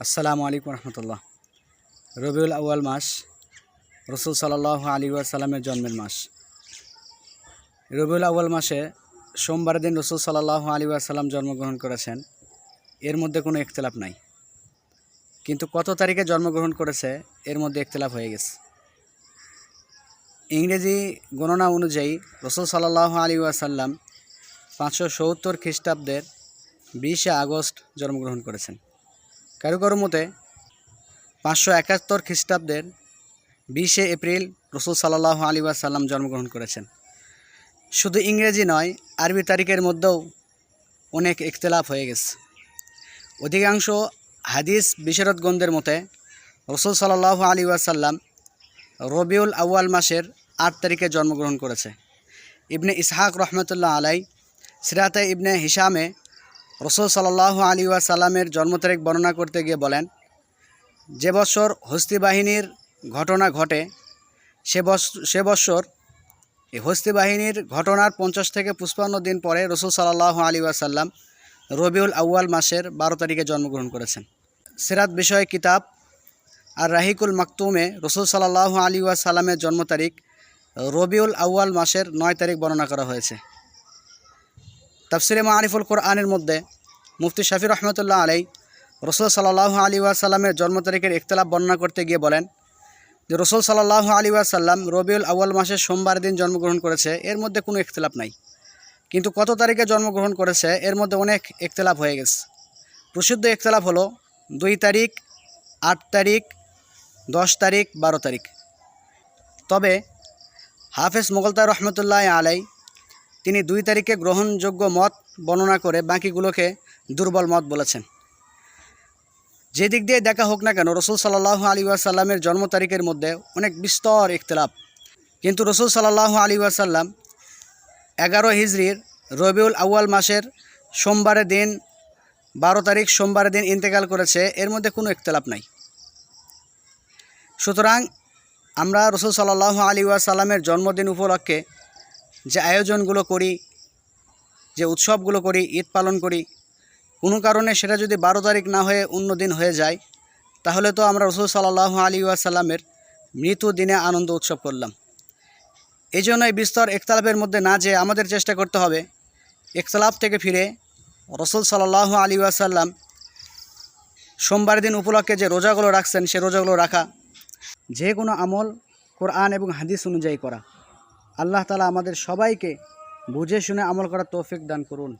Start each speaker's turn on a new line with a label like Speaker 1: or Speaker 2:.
Speaker 1: আসসালামু আলাইকুম রহমতুল্লাহ। রবিউল আউয়াল মাস, রসুল সাল্লাহ আলী সাল্লামের জন্মের মাস। রবিউল আউয়াল মাসে সোমবার দিন রসুল সাল্লাহ আলী সাল্লাম জন্মগ্রহণ করেছেন। এর মধ্যে কোনো ইখতলাফ নাই। কিন্তু কত তারিখে জন্মগ্রহণ করেছে, এর মধ্যে ইখতলাফ হয়ে গেছে। ইংরেজি গণনা অনুযায়ী রসুল সাল্লাহ আলী সাল্লাম পাঁচশো সত্তর খ্রিস্টাব্দের বিশে আগস্ট জন্মগ্রহণ করেছেন। কারও কারও মতে পাঁচশো একাত্তর খ্রিস্টাব্দের বিশে এপ্রিল রসুল সাল্লাহ আলী সাল্লাম জন্মগ্রহণ করেছেন। শুধু ইংরেজি নয়, আরবি তারিখের মধ্যেও অনেক ইখতলাফ হয়ে গেছে। অধিকাংশ হাদিস বিশারদগণদের মতে রসুল সাল্লাহ আলী সাল্লাম রবিউল আউয়াল মাসের আট তারিখে জন্মগ্রহণ করেছে। ইবনে ইসহাক রহমতুল্লাহ আলাই সিরাতে ইবনে হিসামে রসুল সাল্লাহ আলী সাল্লামের জন্ম তারিখ বর্ণনা করতে গিয়ে বলেন, যে বৎসর হস্তি বাহিনীর ঘটনা ঘটে, সে সে বৎসর এই হস্তি বাহিনীর ঘটনার পঞ্চাশ থেকে পুষ্পান্ন দিন পরে রসুল সাল্লাহ আলী সাল্লাম রবিউল আউয়াল মাসের বারো তারিখে জন্মগ্রহণ করেছেন। সিরাত বিষয়ে কিতাব আর রাহিকুল মাকতুমে রসুল সাল্লাহ আলী সাল্লামের জন্ম তারিখ রবিউল আউয়াল মাসের নয় তারিখ বর্ণনা করা হয়েছে। তাফসিরে মারিফুল কোরআনের মধ্যে মুফতি শাফি রহমতুল্লাহ আলাই রসুল সাল্লাহ আলী সাল্লামের জন্ম তারিখের ইখতলাফ বর্ণনা করতে গিয়ে বলেন যে রসুল সাল্লাহ আলী সাল্লাম রবিউল আউয়াল মাসের সোমবার দিন জন্মগ্রহণ করেছে, এর মধ্যে কোনো ইখতলাফ নাই। কিন্তু কত তারিখে জন্মগ্রহণ করেছে, এর মধ্যে অনেক ইখতলাফ হয়ে গেছে। প্রসিদ্ধ ইখতলাফ হলো দুই তারিখ, আট তারিখ, দশ তারিখ, বারো তারিখ। তবে হাফেজ মোগলতা রহমতুল্লাহ আলাই তিনি দুই তারিখে গ্রহণযোগ্য মত বর্ণনা করে বাকিগুলোকে দুর্বল মত বলেছেন। যে দিক দিয়ে দেখা হোক না কেন, রসুল সাল্লাহ আলী সাল্লামের জন্ম তারিখের মধ্যে অনেক বিস্তর ইখতলাফ। কিন্তু রসুল সাল্লাহ আলী সাল্লাম এগারো হিজড়ির রবিউল আউয়াল মাসের সোমবারের দিন, বারো তারিখ সোমবারের দিন ইন্তেকাল করেছে, এর মধ্যে কোনো ইখতলাফ নাই। সুতরাং আমরা রসুল সাল্লাহ আলী সাল্লামের জন্মদিন উপলক্ষে যে আয়োজনগুলো করি, যে উৎসবগুলো করি, ঈদ পালন করি, কোনো কারণে সেটা যদি বারো তারিখ না হয়ে অন্য দিন হয়ে যায়, তাহলে তো আমরা রসুল সাল্লাহ আলী সাল্লামের মৃত্যু দিনে আনন্দ উৎসব করলাম। এই জন্য এই বিস্তর ইখতলাফের মধ্যে না যে আমাদের চেষ্টা করতে হবে ইখতলাফ থেকে ফিরে রসুল সাল্লাহ আলী সাল্লাম সোমবার দিন উপলক্ষে যে রোজাগুলো রাখছেন, সে রোজাগুলো রাখা, যে কোনো আমল, কোরআন এবং হাদিস অনুযায়ী করা। আল্লাহ তালা আমাদের সবাইকে বুঝে শুনে আমল করার তৌফিক দান করুন।